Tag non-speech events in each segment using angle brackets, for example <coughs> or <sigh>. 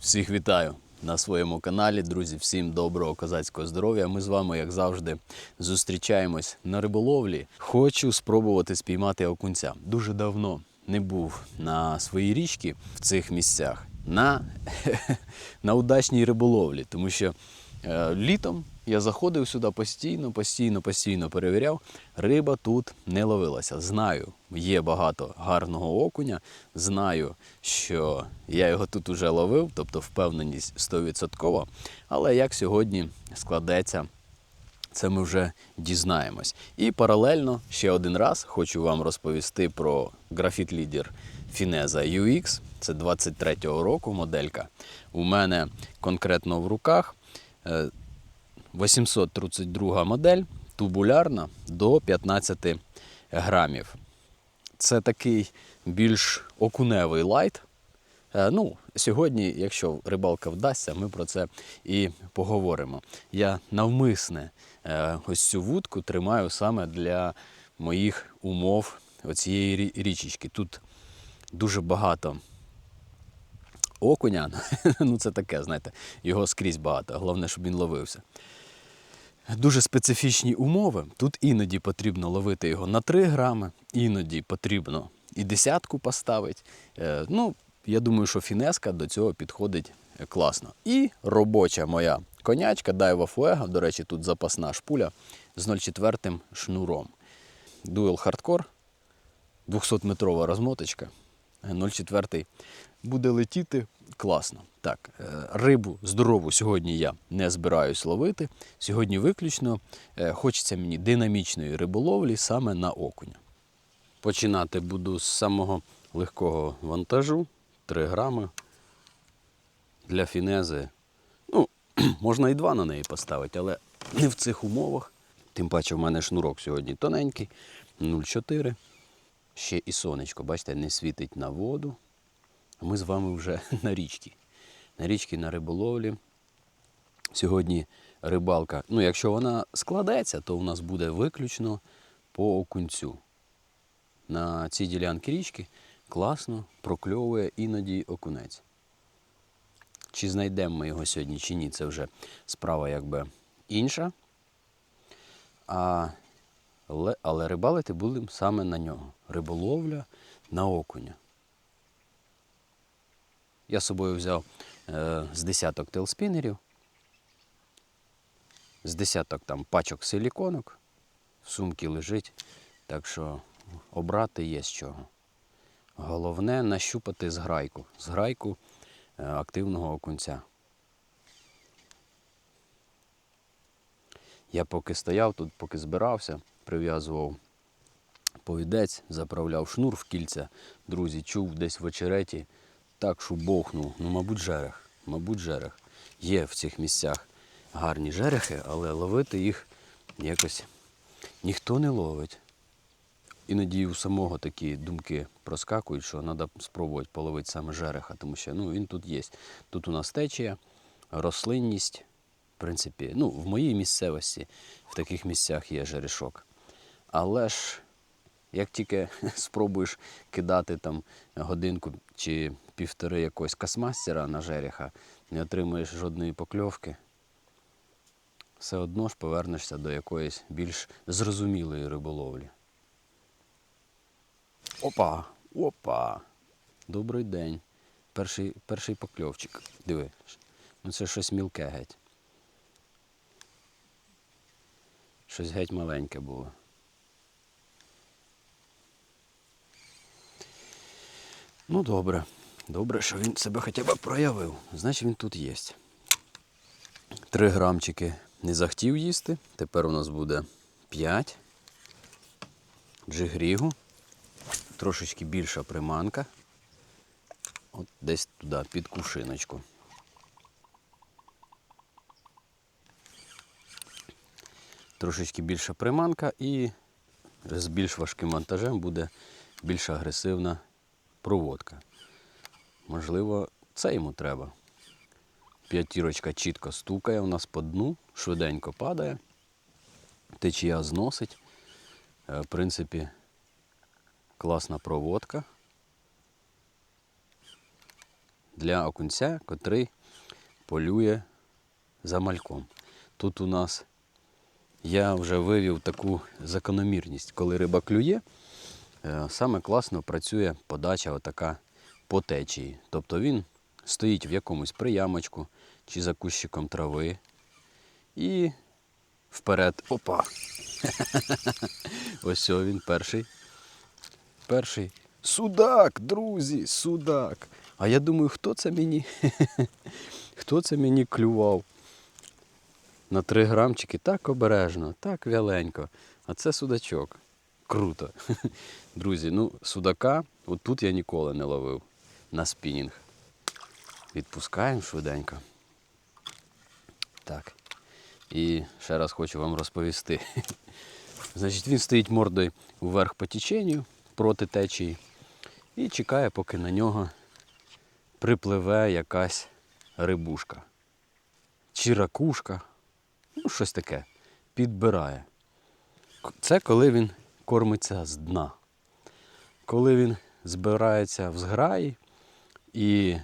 Всіх вітаю на своєму каналі. Друзі, всім доброго козацького здоров'я. Ми з вами, як завжди, зустрічаємось на риболовлі. Хочу спробувати спіймати окунця. Дуже давно не був на своїй річці в цих місцях на, <laughs> на удачній риболовлі, тому що е, літом я заходив сюди постійно, постійно, постійно перевіряв. Риба тут не ловилася. Знаю, є багато гарного окуня. Знаю, що я його тут уже ловив, тобто впевненість 100%. Але як сьогодні складеться, це ми вже дізнаємось. І паралельно ще один раз хочу вам розповісти про графіт лідер Фінеза UX. Це 23-го року моделька. У мене конкретно в руках. Е, 832 модель, тубулярна до 15 грамів. Це такий більш окуневий лайт. Е, Ну, сьогодні, якщо рибалка вдасться, ми про це і поговоримо. Я навмисне е, ось цю вудку тримаю саме для моїх умов оцієї річечки. Тут дуже багато окуня. <laughs> Ну, це таке, знаєте, його скрізь багато. Головне, щоб він ловився. Дуже специфічні умови. Тут іноді потрібно ловити його на 3 грами, іноді потрібно і десятку поставити. Е, Ну, я думаю, що фінеска до цього підходить е, класно. І робоча моя конячка Daiwa Fuego, до речі, тут запасна шпуля з 0,4 шнуром. Dual Hardcore, 200-метрова розмоточка. Е, 0,4 буде летіти класно. Так, е, рибу здорову сьогодні я не збираюсь ловити. Сьогодні виключно е, хочеться мені динамічної риболовлі саме на окуня. Починати буду з самого легкого вантажу 3 грами для фінези. Ну, <clears throat> можна і два на неї поставити, але не в цих умовах. Тим паче в мене шнурок сьогодні тоненький, 0,4. Ще і сонечко, бачите, не світить на воду. А ми з вами вже <laughs> на річці. На річці на риболовлі. Сьогодні рибалка, ну, якщо вона складеться, то у нас буде виключно по окунцю. На цій ділянці річки класно прокльовує іноді окунець. Чи знайдемо ми його сьогодні, чи ні, це вже справа якби інша. А, але, але рибалити будемо саме на нього. Риболовля на окуня. Я з собою взяв е, з десяток телспінерів, з десяток там пачок силіконок, в сумці лежить, так що обрати є з чого. Головне нащупати зграйку, зграйку е, активного окунця. Я поки стояв тут, поки збирався, прив'язував повідець, заправляв шнур в кільця. Друзі, чув десь в очереті, так шубовхнув. Ну, мабуть, жерех. Мабуть, жерех. Є в цих місцях гарні жерехи, але ловити їх якось ніхто не ловить. Іноді у самого такі думки проскакують, що треба спробувати половити саме жереха, тому що ну, він тут є. Тут у нас течія, рослинність. В принципі, ну, в моїй місцевості в таких місцях є жерешок. Але ж як тільки <laughs> спробуєш кидати там годинку чи півтори якогось касмастера на жереха, не отримуєш жодної покльовки, все одно ж повернешся до якоїсь більш зрозумілої риболовлі. Опа! Опа! Добрий день. Перший, перший покльовчик. Диви. Ну це щось мілке геть. Щось геть маленьке було. Ну, добре. Добре, що він себе хоча б проявив. Значить він тут є. Три грамчики не захотів їсти. Тепер у нас буде 5. Джигрігу. Трошечки більша приманка. От десь туди, під кушиночку. Трошечки більша приманка і з більш важким вантажем буде більш агресивна проводка. Можливо, це йому треба. П'ятірочка чітко стукає у нас по дну, швиденько падає, течія зносить. Е, В принципі, класна проводка. для окунця, котрий полює за мальком. Тут у нас я вже вивів таку закономірність, коли риба клює, е, саме класно працює подача отака по течії. Тобто він стоїть в якомусь приямочку чи за кущиком трави і вперед. Опа! <laughs> Ось він перший. Перший. Судак, друзі, судак. А я думаю, хто це мені? <laughs> Хто це мені клював? На три грамчики так обережно, так вяленько. А це судачок. Круто. <laughs> Друзі, ну судака отут я ніколи не ловив на спінінг. Відпускаємо швиденько. Так. І ще раз хочу вам розповісти. <laughs> Значить, він стоїть мордою вверх по теченню проти течії і чекає, поки на нього припливе якась рибушка. Чи ракушка, ну щось таке, підбирає. Це коли він кормиться з дна. Коли він збирається в зграї і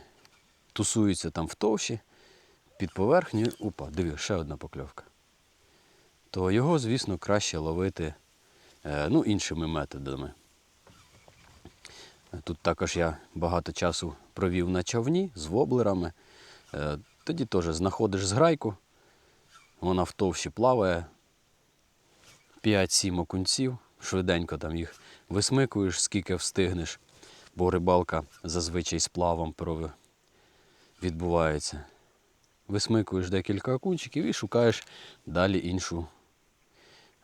тусується там в товщі, під поверхнею, опа, диви, ще одна покльовка. То його, звісно, краще ловити е, ну, іншими методами. Тут також я багато часу провів на човні з воблерами. Е, Тоді теж знаходиш зграйку, вона в товщі плаває, 5-7 окунців, швиденько там їх висмикуєш, скільки встигнеш, бо рибалка зазвичай з плавом відбувається. Висмикуєш декілька окунчиків і шукаєш далі іншу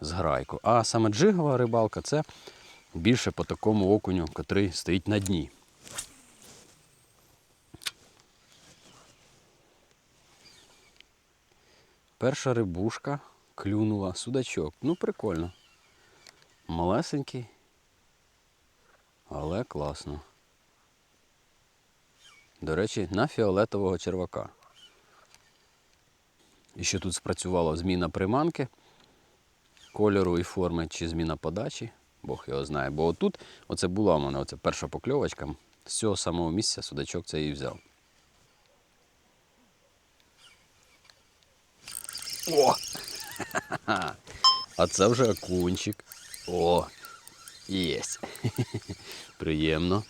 зграйку. А саме джигова рибалка це більше по такому окуню, котрий стоїть на дні. Перша рибушка клюнула судачок. Ну, прикольно. Малесенький, але класно. До речі, на фіолетового червака. І що тут спрацювало зміна приманки, кольору і форми, чи зміна подачі, Бог його знає. Бо отут оце була в мене оце перша покльовочка. З цього самого місця судачок це і взяв. О! <laughs> А це вже окунчик. О! Єсть. Приємно.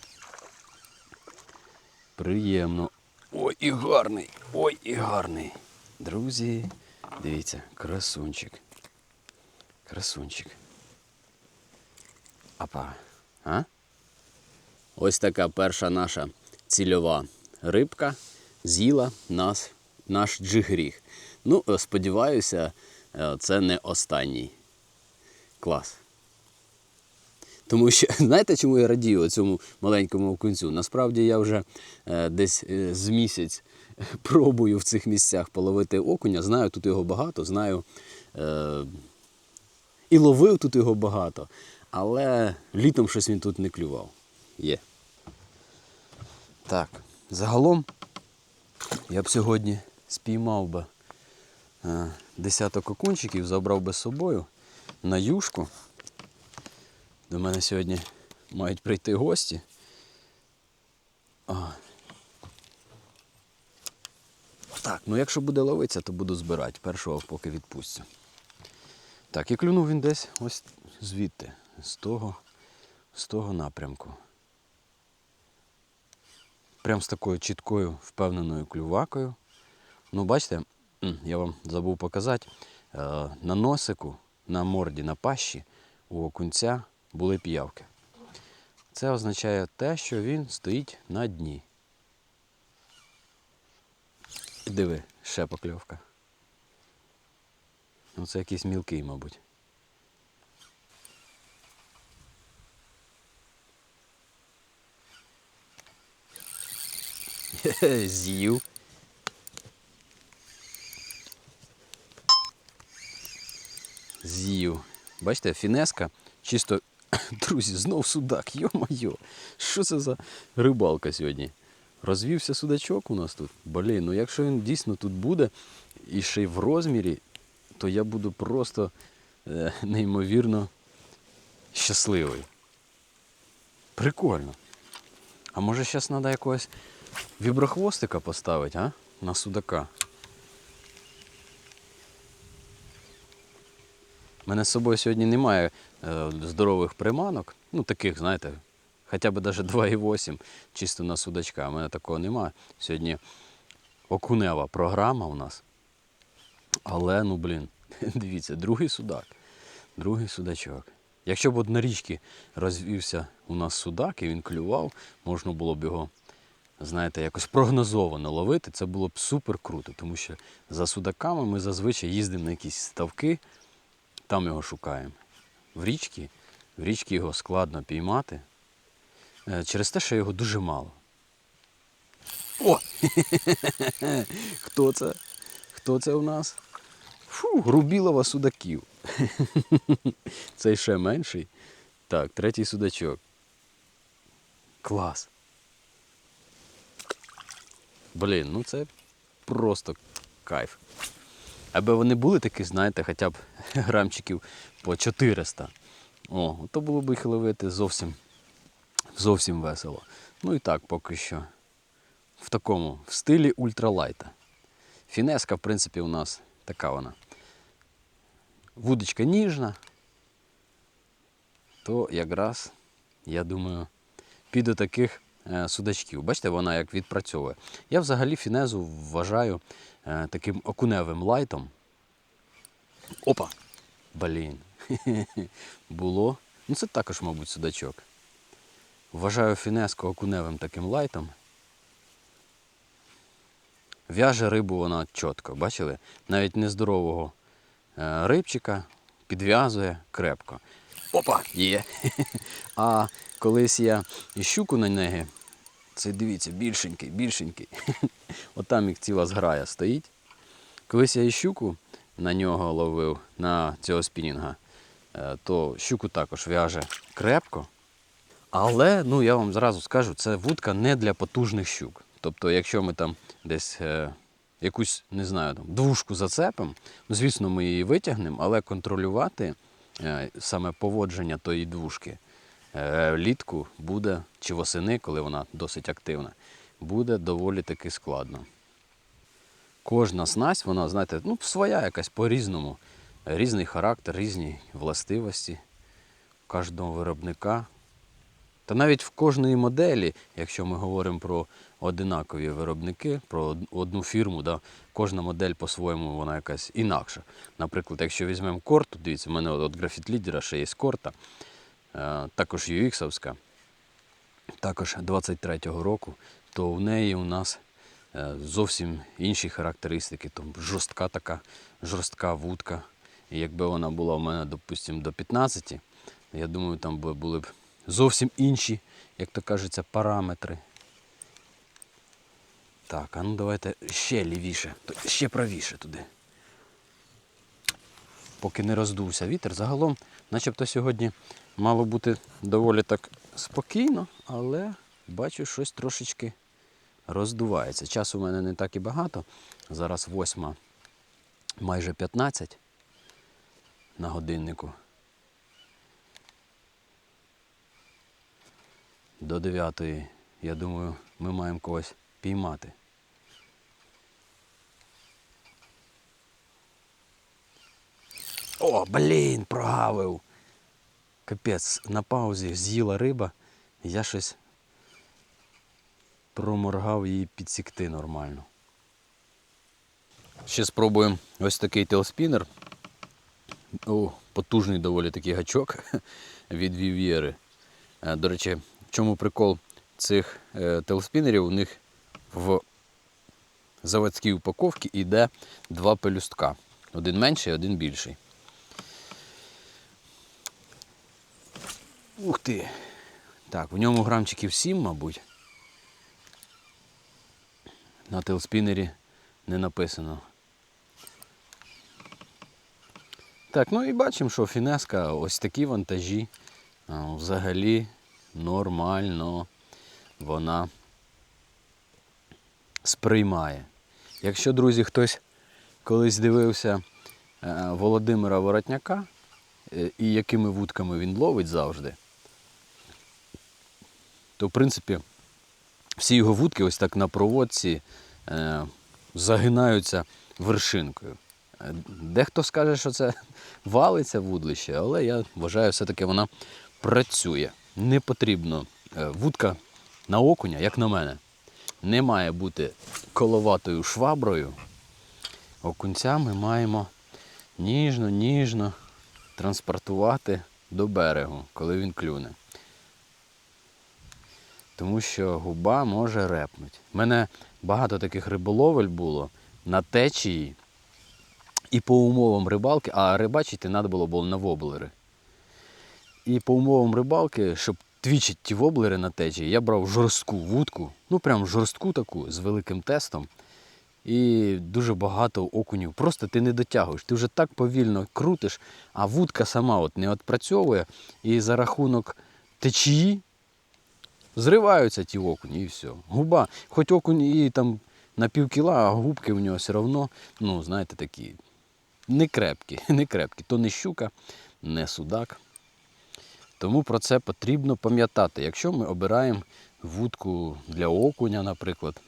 Приємно. Ой, і гарний! Ой, і гарний. Друзі, дивіться, красунчик. Красунчик. Апа. А? Ось така перша наша цільова рибка з'їла нас, наш джигріг. Ну, сподіваюся, е, це не останній. Клас. Тому що, <laughs> знаєте, чому я радію цьому маленькому окунцю? Насправді я вже е, десь е, з місяць <laughs> пробую в цих місцях половити окуня. Знаю тут його багато, знаю е, і ловив тут його багато, але літом щось він тут не клював. Є. Так, загалом я б сьогодні спіймав би е, десяток окунчиків, забрав би з собою на юшку. До мене сьогодні мають прийти гості. Так, ну якщо буде ловитися, то буду збирати. Першого поки відпустю. Так, і клюнув він десь ось звідти, з того, з того напрямку. Прям з такою чіткою, впевненою клювакою. Ну, бачите, я вам забув показати, е, на носику, на морді, на пащі у окунця були піявки. Це означає те, що він стоїть на дні. Диви, ще покльовка. Ну, це якийсь мілкий, мабуть. <laughs> З'їв. З'їв. Бачите, фінеска чисто. <coughs> Друзі, знов судак, йо-моє. Що це за рибалка сьогодні? Розвівся судачок у нас тут. Блін, ну якщо він дійсно тут буде і ще й в розмірі, то я буду просто е, неймовірно щасливий. Прикольно. А може зараз треба якогось віброхвостика поставити, а? На судака. Мене з собою сьогодні немає е, здорових приманок. Ну, таких, знаєте, хоча б навіть <laughs> 2,8 чисто на судачка. У мене такого немає. Сьогодні окунева програма у нас. Але, ну блін, <laughs> дивіться, другий судак. Другий судачок. Якщо б от на річці розвівся у нас судак і він клював, можна було б його, знаєте, якось прогнозовано ловити. Це було б супер круто, тому що за судаками ми зазвичай їздимо на якісь ставки, там його шукаємо. В річці, в річці його складно піймати. е, Через те, що його дуже мало. О! <laughs> Хто це? Хто це у нас? Фу, Грубілова судаків. <laughs> Цей ще менший. Так, третій судачок. Клас. Блін, ну це просто кайф. Аби вони були такі, знаєте, хоча б <laughs> грамчиків по 400. О, то було б їх ловити зовсім, зовсім весело. Ну і так поки що. В такому, в стилі ультралайта. Фінеска, в принципі, у нас така вона. Вудочка ніжна, то якраз, я думаю, під отаких е, судачків. Бачите, вона як відпрацьовує. Я взагалі фінезу вважаю таким окуневим лайтом. Опа! Блін. <laughs> Було. Ну це також, мабуть, судачок. Вважаю фінеску окуневим таким лайтом. В'яже рибу вона чітко, бачили? Навіть нездорового е, рибчика підв'язує крепко. Опа! Є. <laughs> А колись я щуку на неї, це дивіться, більшенький, більшенький. <laughs> Отам їх ціла зграя стоїть. Колись я і щуку на нього ловив, на цього спінінга, е, то щуку також в'яже крепко. Але ну я вам зразу скажу, це вудка не для потужних щук. Тобто, якщо ми там десь е, якусь, не знаю, там, двушку зацепимо, ну, звісно, ми її витягнемо, але контролювати е, саме поводження тої двушки влітку буде, чи восени, коли вона досить активна, буде доволі таки складно. Кожна снасть, вона, знаєте, ну, своя якась по-різному. Різний характер, різні властивості кожного виробника. Та навіть в кожної моделі, якщо ми говоримо про одинакові виробники, про одну фірму, да, кожна модель по-своєму вона якась інакша. Наприклад, якщо візьмемо корту, дивіться, в мене от, от графіт лідера ще є корта, е, також UX-овська, також 23-го року, то в неї у нас е, зовсім інші характеристики. Там жорстка така, жорстка вудка. І якби вона була в мене, допустимо, до 15, я думаю, там були б зовсім інші, як то кажеться, параметри. Так, а ну давайте ще лівіше, ще правіше туди. Поки не роздувся вітер. Загалом, начебто сьогодні мало бути доволі так спокійно, але бачу, щось трошечки роздувається. Часу в мене не так і багато. Зараз восьма, майже 15 на годиннику. До 9, я думаю, ми маємо когось піймати. О, блін, прогавив. Капець, на паузі з'їла риба, я щось проморгав її підсікти нормально. Ще спробуємо ось такий телспінер. О, потужний доволі такий гачок <laughs> від Вів'єри. Е, До речі, в чому прикол цих е, телспінерів? У них в заводській упаковці йде два пелюстка. Один менший, один більший. Ух ти! Так, в ньому грамчиків 7, мабуть. На телспінері не написано. Так, ну і бачимо, що фінеска ось такі вантажі. Взагалі нормально вона сприймає. Якщо, друзі, хтось колись дивився е, Володимира Воротняка е, і якими вудками він ловить завжди, то в принципі всі його вудки ось так на проводці е, загинаються вершинкою. Е, Дехто скаже, що це <laughs> валиться вудлище, але я вважаю, все-таки вона працює. Не потрібно е, вудка на окуня, як на мене, не має бути коловатою шваброю. Окунця ми маємо ніжно, ніжно транспортувати до берегу, коли він клюне. Тому що губа може репнути. У мене багато таких риболовель було на течії і по умовам рибалки, а рибачити треба було, було на воблери. І по умовам рибалки, щоб твічити ті воблери на течії, я брав жорстку вудку, ну прям жорстку таку з великим тестом. І дуже багато окунів. Просто ти не дотягуєш. Ти вже так повільно крутиш, а вудка сама от не відпрацьовує. І за рахунок течії зриваються ті окуні і все. Губа, хоч окунь і там на пів кіла, а губки в нього все одно, ну, знаєте, такі не крепкі, <laughs> не крепкі. То не щука, не судак. Тому про це потрібно пам'ятати. Якщо ми обираємо вудку для окуня, наприклад,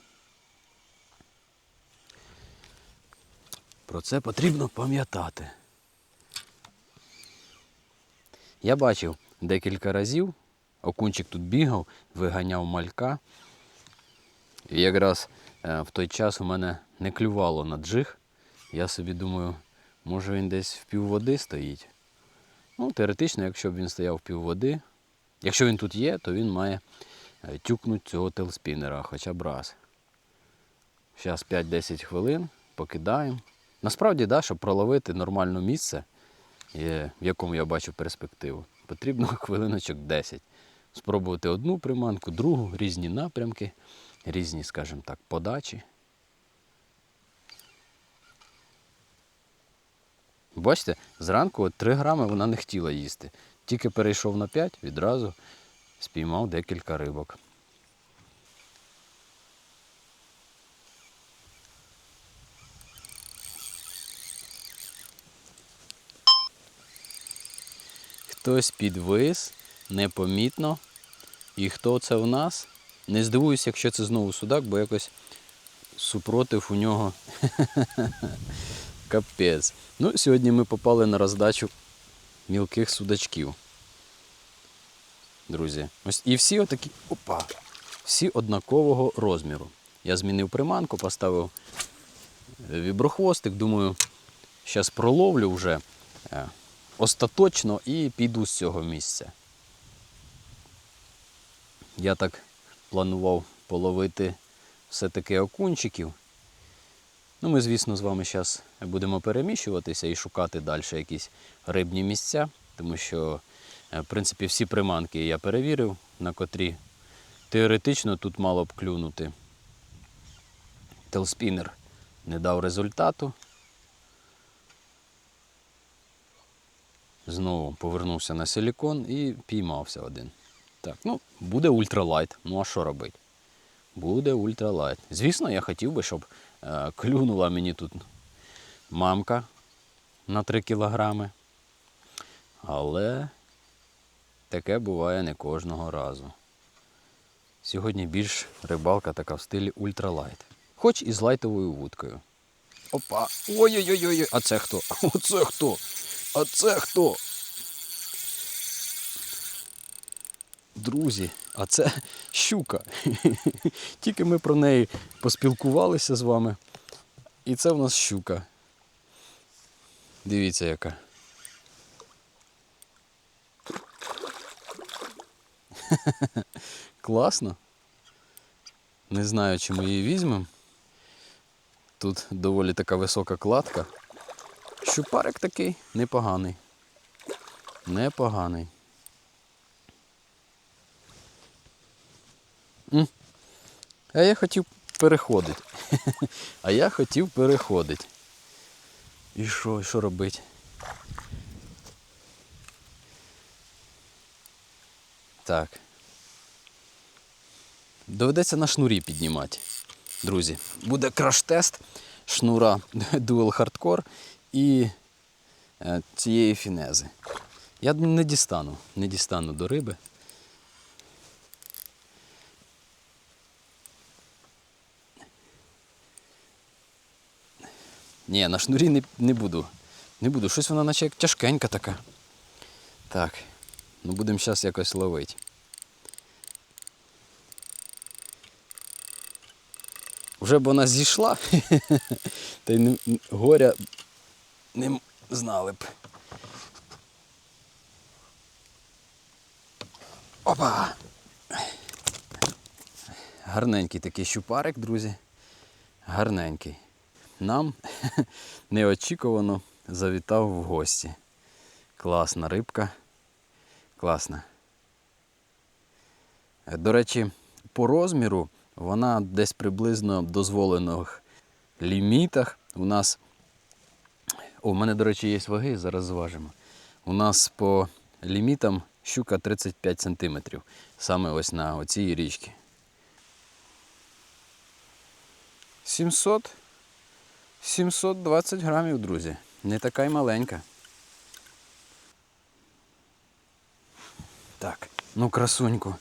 про це потрібно пам'ятати. Я бачив декілька разів, окунчик тут бігав, виганяв малька. І якраз е, в той час у мене не клювало на джиг. Я собі думаю, може він десь в півводи стоїть. Ну, теоретично, якщо б він стояв в півводи, якщо він тут є, то він має е, тюкнути цього телспінера хоча б раз. Зараз 5-10 хвилин, покидаємо. Насправді, да, щоб проловити нормальне місце, в якому я бачу перспективу, потрібно <laughs> хвилиночок 10. Спробувати одну приманку, другу, різні напрямки, різні, скажімо так, подачі. Бачите, зранку от 3 грами вона не хотіла їсти. Тільки перейшов на 5, відразу спіймав декілька рибок. Хтось підвис непомітно. І хто це в нас? Не здивуюсь, якщо це знову судак, бо якось супротив у нього <laughs> капець. Ну, сьогодні ми попали на роздачу мілких судачків. Друзі. Ось і всі отакі. Опа! Всі однакового розміру. Я змінив приманку, поставив віброхвостик, думаю, зараз проловлю вже е, остаточно і піду з цього місця. Я так планував половити все-таки окунчиків. Ну, ми, звісно, з вами зараз будемо переміщуватися і шукати далі якісь рибні місця, тому що, е, в принципі, всі приманки я перевірив, на котрі теоретично тут мало б клюнути. Телспінер не дав результату. Знову повернувся на силікон і піймався один. Так, ну, буде ультралайт. Ну а що робити? Буде ультралайт. Звісно, я хотів би, щоб е, клюнула мені тут мамка на 3 кілограми. Але таке буває не кожного разу. Сьогодні більш рибалка така в стилі ультралайт. Хоч і з лайтовою вудкою. Опа! Ой-ой-ой! А це хто? <laughs> Оце хто? А це хто? Друзі, а це <laughs> щука. <laughs> Тільки ми про неї поспілкувалися з вами. І це в нас щука. Дивіться яка. <laughs> Класно. Не знаю, чи ми її візьмемо. Тут доволі така висока кладка. Щупарик такий непоганий. Непоганий. А я хотів переходити. <laughs> А я хотів переходити. І що, і що робити? Так. Доведеться на шнурі піднімати. Друзі, буде краш-тест шнура <laughs> Dual Hardcore і е, цієї фінези. Я не дістану, не дістану до риби. Ні, на шнурі не, не буду. Не буду. Щось вона наче як тяжкенька така. Так. Ну будемо зараз якось ловити. Вже б вона зійшла, <laughs> та й горя не знали б. Опа! Гарненький такий щупарик, друзі. Гарненький. Нам <laughs> неочікувано завітав в гості. Класна рибка. Класна. Е, До речі, по розміру вона десь приблизно в дозволених лімітах. У нас. О, у мене, до речі, є ваги, зараз зважимо. У нас по лімітам щука 35 см. Саме ось на оцій річці. 700 720 грамів, друзі. Не така й маленька. Так, ну красуньку.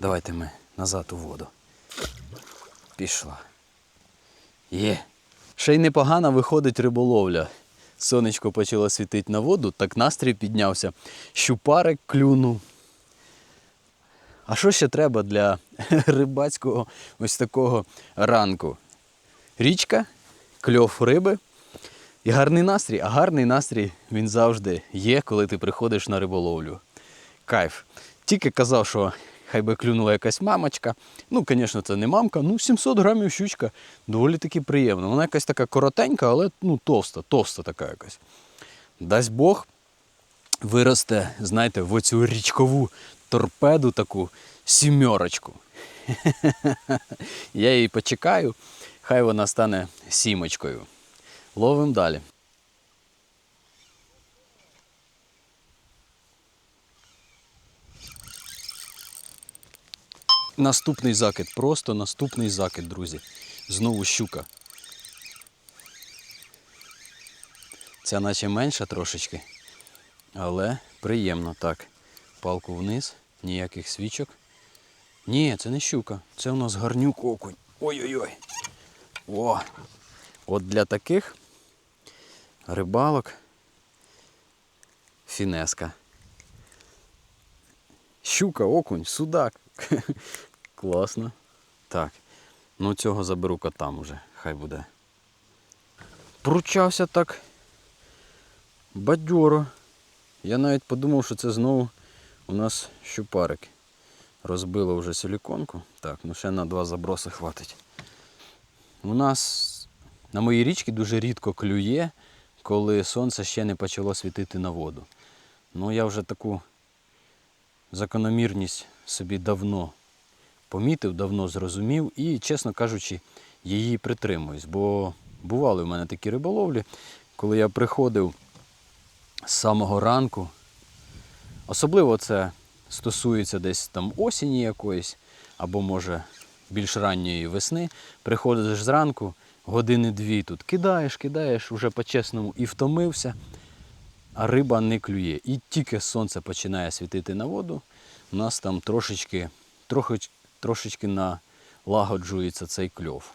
Давайте ми назад у воду. Пішла. Є. Ще й непогано виходить риболовля. Сонечко почало світити на воду, так настрій піднявся. Щупарик клюнув. А що ще треба для <laughs> рибацького ось такого ранку? Річка, кльов риби і гарний настрій. А гарний настрій він завжди є, коли ти приходиш на риболовлю. Кайф. Тільки казав, що хай би клюнула якась мамочка. Ну, звісно, це не мамка, ну 700 грамів щучка. Доволі таки приємно. Вона якась така коротенька, але ну, товста, товста така якась. Дасть Бог, виросте, знаєте, в оцю річкову торпеду таку сімерочку. <laughs> Я її почекаю, хай вона стане сімочкою. Ловимо далі. Наступний закид, просто наступний закид, друзі. Знову щука. Ця наче менша трошечки, але приємно так. Палку вниз, ніяких свічок. Ні, це не щука, це у нас гарнюк окунь. Ой-ой-ой. О! От для таких рибалок фінеска. Щука, окунь, судак. <laughs> Класно. Так. Ну цього заберу котам уже, хай буде. Пручався так бадьоро. Я навіть подумав, що це знову у нас щупарик. Розбило вже силіконку. Так, ну ще на два заброси хватить. У нас на моїй річці дуже рідко клює, коли сонце ще не почало світити на воду. Ну я вже таку закономірність собі давно помітив, давно зрозумів і, чесно кажучи, її притримуюсь. Бо бували в мене такі риболовлі, коли я приходив з самого ранку. Особливо це стосується десь там осені якоїсь, або може більш ранньої весни. Приходиш зранку, години-дві тут кидаєш, кидаєш уже по-чесному і втомився, а риба не клює. І тільки сонце починає світити на воду, у нас там трошечки, трохи, трошечки налагоджується цей кльов.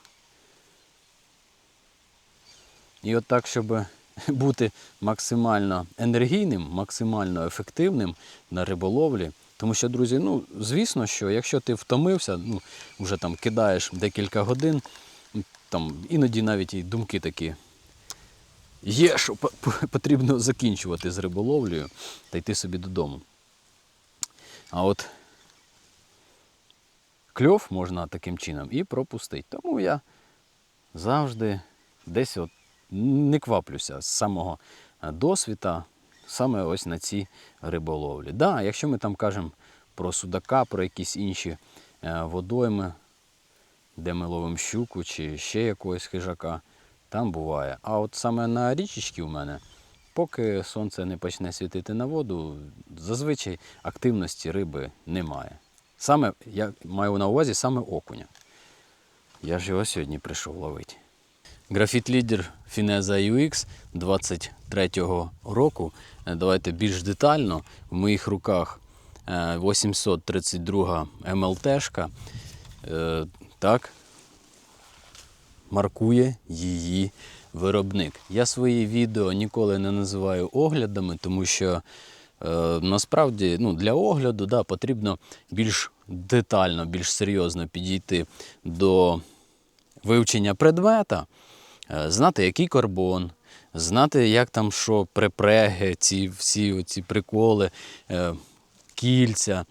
І от так, щоб бути максимально енергійним, максимально ефективним на риболовлі. Тому що, друзі, ну, звісно, що якщо ти втомився, ну, вже там кидаєш декілька годин, там іноді навіть і думки такі є, що по- по- потрібно закінчувати з риболовлею та йти собі додому. А от кльов можна таким чином і пропустити. Тому я завжди десь от не кваплюся з самого е, досвіта, саме ось на ці риболовлі. Да, якщо ми там кажемо про судака, про якісь інші е, водойми, де ми ловимо щуку чи ще якогось хижака, там буває. А от саме на річечці у мене, поки сонце не почне світити на воду, зазвичай активності риби немає. Саме я маю на увазі саме окуня. Я ж його сьогодні прийшов ловити. Графіт-лідер Fineza UX 23-го року. Е, Давайте більш детально. В моїх руках е, 832 МЛТшка. Е, Так, маркує її виробник. Я свої відео ніколи не називаю оглядами, тому що е, насправді ну, для огляду да, потрібно більш детально, більш серйозно підійти до вивчення предмета, е, знати, який карбон, знати, як там що припреги, ці всі оці приколи, е, кільця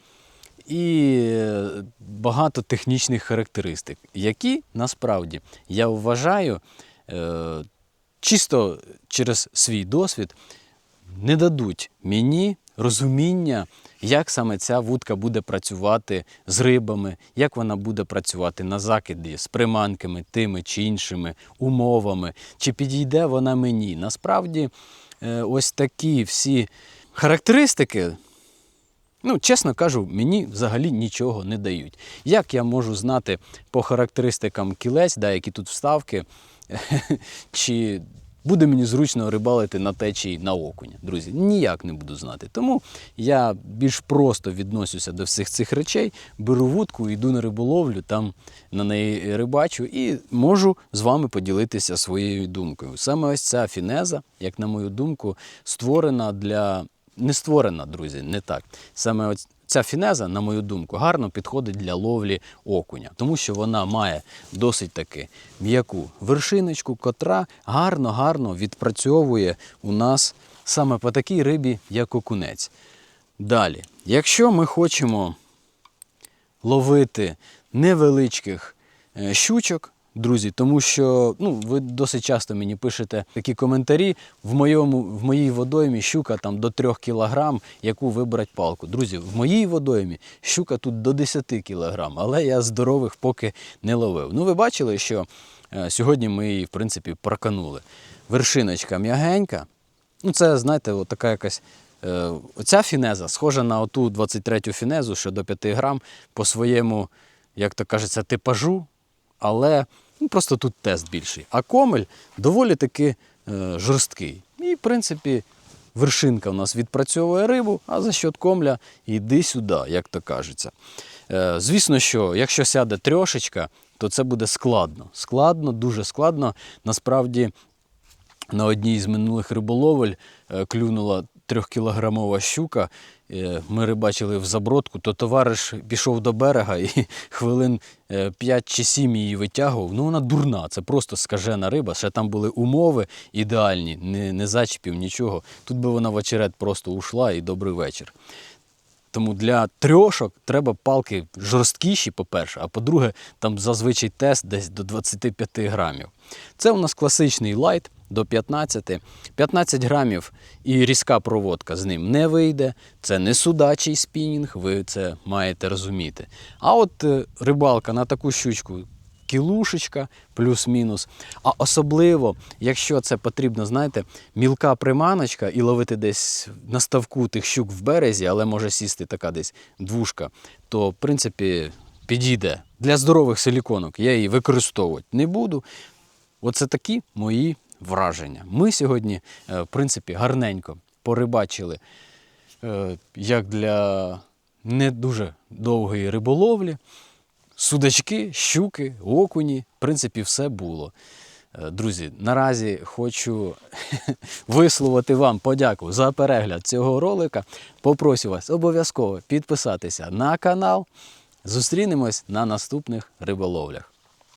і е, багато технічних характеристик, які насправді я вважаю е, чисто через свій досвід не дадуть мені розуміння, як саме ця вудка буде працювати з рибами, як вона буде працювати на закиді з приманками тими чи іншими умовами, чи підійде вона мені. Насправді, е, ось такі всі характеристики. Ну, чесно кажу, мені взагалі нічого не дають. Як я можу знати по характеристикам кілець, да, які тут вставки, <laughs> чи буде мені зручно рибалити на течії на окуня, друзі? Ніяк не буду знати. Тому я більш просто відносюся до всіх цих речей, беру вудку, йду на риболовлю, там на неї рибачу і можу з вами поділитися своєю думкою. Саме ось ця фінеза, як на мою думку, створена для не створена, друзі, не так. Саме ось ця фінеза, на мою думку, гарно підходить для ловлі окуня, тому що вона має досить таки м'яку вершиночку, котра гарно-гарно відпрацьовує у нас саме по такій рибі, як окунець. Далі, якщо ми хочемо ловити невеличких е, щучок, друзі, тому що ну, ви досить часто мені пишете такі коментарі. В, моєму, в моїй водоймі щука там до 3 кг, яку вибрати палку. Друзі, в моїй водоймі щука тут до 10 кг, але я здорових поки не ловив. Ну, ви бачили, що е, сьогодні ми її, в принципі, проканули. Вершиночка м'ягенька. Ну, це, знаєте, от така якась. Е, оця фінеза схожа на оту 23-ю фінезу, що до 5 грам по своєму, як то кажеться, типажу, але ну, просто тут тест більший. А комель доволі таки е, жорсткий. І, в принципі, вершинка у нас відпрацьовує рибу, а за счет комля йди сюди, як то кажеться. Е, звісно, що якщо сяде трьошечка, то це буде складно. Складно, дуже складно. Насправді на одній з минулих риболовель е, клюнула трьохкілограмова щука. Е, Ми рибачили в забродку, то товариш пішов до берега і <laughs> хвилин 5 чи 7 її витягував. Ну вона дурна, це просто скажена риба. Ще там були умови ідеальні, не, не зачіпів, нічого. Тут би вона в очерет просто ушла і добрий вечір. Тому для трьошок треба палки жорсткіші, по-перше, а по-друге, там зазвичай тест десь до 25 грамів. Це у нас класичний лайт до 15. 15 грамів і різка проводка з ним не вийде. Це не судачий спінінг, ви це маєте розуміти. А от е, рибалка на таку щучку кілушечка, плюс-мінус. А особливо, якщо це потрібно, знаєте, мілка приманочка і ловити десь на ставку тих щук в березі, але може сісти така десь двушка, то в принципі підійде. Для здорових силіконок я її використовувати не буду. Оце такі мої враження. Ми сьогодні, е, в принципі, гарненько порибачили е, як для не дуже довгої риболовлі. Судачки, щуки, окуні, в принципі, все було. Е, Друзі, наразі хочу <laughs> висловити вам подяку за перегляд цього ролика. Попрошу вас обов'язково підписатися на канал. Зустрінемось на наступних риболовлях.